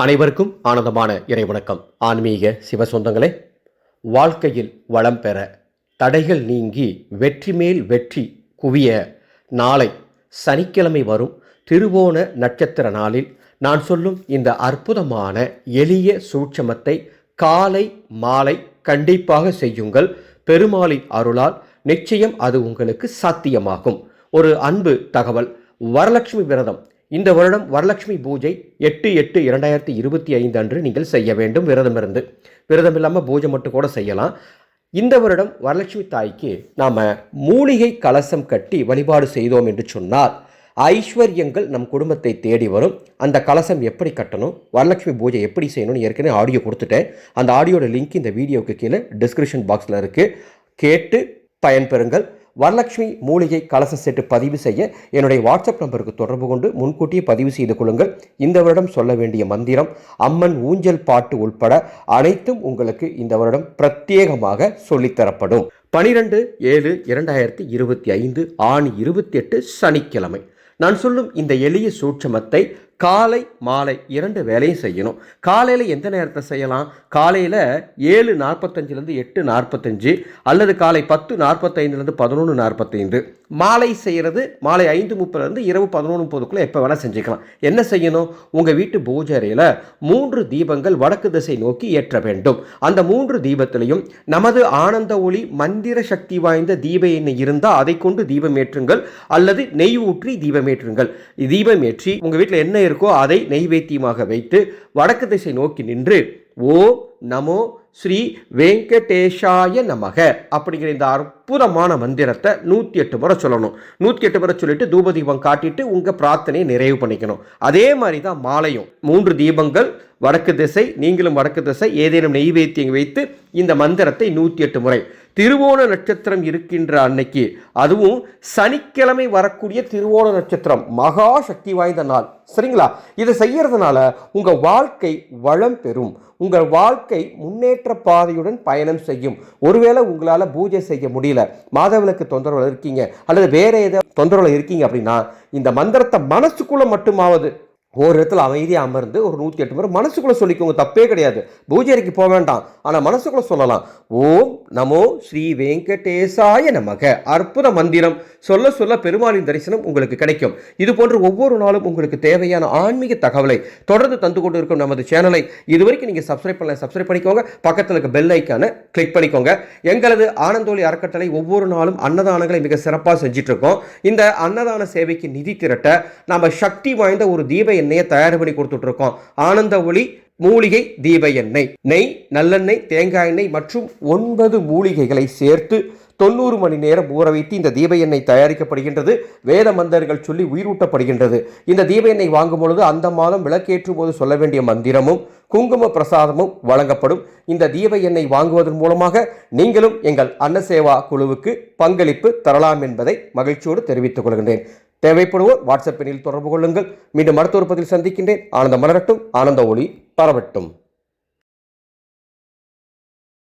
அனைவருக்கும் ஆனந்தமான இறைவணக்கம் ஆன்மீக சிவ சொந்தங்களே வாழ்க்கையில் வளம் பெற தடைகள் நீங்கி வெற்றி மேல் வெற்றி குவிய நாளை சனிக்கிழமை வரும் திருவோண நட்சத்திர நாளில் நான் சொல்லும் இந்த அற்புதமான எளிய சூட்சமத்தை காலை மாலை கண்டிப்பாக செய்யுங்கள். பெருமாளின் அருளால் நிச்சயம் அது உங்களுக்கு சாத்தியமாகும். ஒரு அன்பு தகவல் வரலட்சுமி விரதம் இந்த வருடம் வரலட்சுமி பூஜை எட்டு எட்டு இரண்டாயிரத்தி இருபத்தி ஐந்து அன்று நீங்கள் செய்ய வேண்டும் விரதம் இருந்து. விரதம் இல்லாமல் பூஜை மட்டும் கூட செய்யலாம். இந்த வருடம் வரலட்சுமி தாய்க்கு நாம் மூலிகை கலசம் கட்டி வழிபாடு செய்தோம் என்று சொன்னால் ஐஸ்வர்யங்கள் நம் குடும்பத்தை தேடி வரும். அந்த கலசம் எப்படி கட்டணும் வரலட்சுமி பூஜை எப்படி செய்யணும்னு ஏற்கனவே ஆடியோ கொடுத்துட்டேன். அந்த ஆடியோட லிங்க் இந்த வீடியோவுக்கு கீழே டிஸ்கிரிப்ஷன் பாக்ஸில் இருக்குது கேட்டு பயன்பெறுங்கள். வரலட்சுமி மூலிகை கலச செட்டு பதிவு செய்ய என்னுடைய வாட்ஸ்அப் நம்பருக்கு தொடர்பு கொண்டு முன்கூட்டியே பதிவு செய்து கொள்ளுங்கள். இந்த வருடம் சொல்ல வேண்டிய மந்திரம் அம்மன் ஊஞ்சல் பாட்டு உள்பட அனைத்தும் உங்களுக்கு இந்த வருடம் பிரத்யேகமாக சொல்லித்தரப்படும். பனிரெண்டு ஏழு இரண்டாயிரத்தி இருபத்தி ஐந்து ஆணி இருபத்தி எட்டு சனிக்கிழமை. நான் சொல்லும் இந்த எளிய சூட்சமத்தை காலை மாலை இரண்டு வேலையும் செய்யணும். காலையில் எந்த நேரத்தை செய்யலாம்? காலையில் ஏழு நாற்பத்தஞ்சிலேருந்து எட்டு நாற்பத்தஞ்சு அல்லது காலை பத்து நாற்பத்தைந்துலேருந்து பதினொன்று நாற்பத்தைந்து. மாலை செய்கிறது மாலை ஐந்து முப்பதுலேருந்து இரவு பதினொன்று முப்பதுக்குள்ளே எப்போ வேணால் செஞ்சுக்கலாம். என்ன செய்யணும்? உங்கள் வீட்டு பூஜை அறையில் மூன்று தீபங்கள் வடக்கு திசை நோக்கி ஏற்ற வேண்டும். அந்த மூன்று தீபத்திலையும் நமது ஆனந்த ஒளி மந்திர சக்தி வாய்ந்த தீப எண்ணெய் இருந்தால் அதை கொண்டு தீபம் ஏற்றுங்கள். அல்லது நெய் ஊற்றி தீபம் ஏற்றுங்கள். தீபம் ஏற்றி உங்கள் வீட்டில் என்ன இருக்கோ அதை நெய்வேத்தியமாக வைத்து வடக்கு திசை நோக்கி நின்று ஓம் நமோ ஸ்ரீ வெங்கடேஷாய நமக அப்படிங்கிற இந்த அற்புதமான மந்திரத்தை நூற்றி எட்டு முறை சொல்லணும். நூற்றி எட்டு முறை சொல்லிட்டு தூப தீபம் காட்டிட்டு உங்கள் பிரார்த்தனையை நிறைவு பண்ணிக்கணும். அதே மாதிரி தான் மாலையும். மூன்று தீபங்கள் வடக்கு திசை நீங்களும் வடக்கு திசை ஏதேனும் நெய்வேத்தியம் வைத்து இந்த மந்திரத்தை நூற்றி எட்டு முறை. திருவோண நட்சத்திரம் இருக்கின்ற அன்னைக்கு அதுவும் சனிக்கிழமை வரக்கூடிய திருவோண நட்சத்திரம். மகா சக்தி வாய்ந்த நாள். சரிங்களா? இதை செய்யறதுனால உங்கள் வாழ்க்கை வளம் பெறும். உங்கள் வாழ்க்கை முன்னேற்ற பாதையுடன் பயணம் செய்யும். ஒருவேளை உங்களால் பூஜை செய்ய முடியல மாதவிளக்கு தொந்தரவில் இருக்கீங்க அல்லது வேற ஏதோ தொந்தரவில் இருக்கீங்க அப்படின்னா இந்த மந்திரத்தை மனசுக்குள்ளே மட்டுமாவது ஒரு இடத்துல அமைதியாக அமர்ந்து ஒரு நூற்றி எட்டு முறை மனசுக்குள்ளே சொல்லிக்கோங்க. தப்பே கிடையாது. பூஜை அறைக்கு போக வேண்டாம். ஆனால் மனசுக்குள்ளே சொல்லலாம். ஓம் நமோ ஸ்ரீ வெங்கடேசாய நமக. அற்புத மந்திரம். சொல்ல சொல்ல பெருமாளின் தரிசனம் உங்களுக்கு கிடைக்கும். இது போன்று ஒவ்வொரு நாளும் உங்களுக்கு தேவையான ஆன்மீக தகவலை தொடர்ந்து தந்து கொண்டு இருக்கும் நமது சேனலை இதுவரைக்கும் நீங்கள் சப்ஸ்கிரைப் பண்ணல சப்ஸ்கிரைப் பண்ணிக்கோங்க. பக்கத்தில் இருக்க பெல் ஐக்கானை கிளிக் பண்ணிக்கோங்க. எங்களது ஆனந்தோலி அறக்கட்டளை ஒவ்வொரு நாளும் அன்னதானங்களை மிக சிறப்பாக செஞ்சிட்ருக்கோம் இந்த அன்னதான சேவைக்கு நிதி திரட்ட நம்ம சக்தி வாய்ந்த ஒரு தீப எண்ணெயை தயார் பண்ணி கொடுத்துட்ருக்கோம். ஆனந்த ஒளி மூலிகை தீப எண்ணெய். நெய் நல்லெண்ணெய் தேங்காய் எண்ணெய் மற்றும் ஒன்பது மூலிகைகளை சேர்த்து தொண்ணூறு மணி நேரம் ஊற வைத்து இந்த தீப எண்ணெய் தயாரிக்கப்படுகின்றது. வேத மந்தர்கள் சொல்லி உயிரூட்டப்படுகின்றது. இந்த தீப எண்ணெய் வாங்கும் பொழுது அந்த மாதம் விளக்கேற்றும் போது சொல்ல வேண்டிய மந்திரமும் குங்கும பிரசாதமும் வழங்கப்படும். இந்த தீப எண்ணெய் வாங்குவதன் மூலமாக நீங்களும் எங்கள் அன்னசேவா குழுவுக்கு பங்களிப்பு தரலாம் என்பதை மகிழ்ச்சியோடு தெரிவித்துக் கொள்கின்றேன். தேவைப்படுவோர் வாட்ஸ்அப் எண்ணில் தொடர்பு கொள்ளுங்கள். மீண்டும் அடுத்த ஒரு பதில் சந்திக்கின்றேன். ஆனந்த மலரட்டும் ஆனந்த ஒளி பரவட்டும்.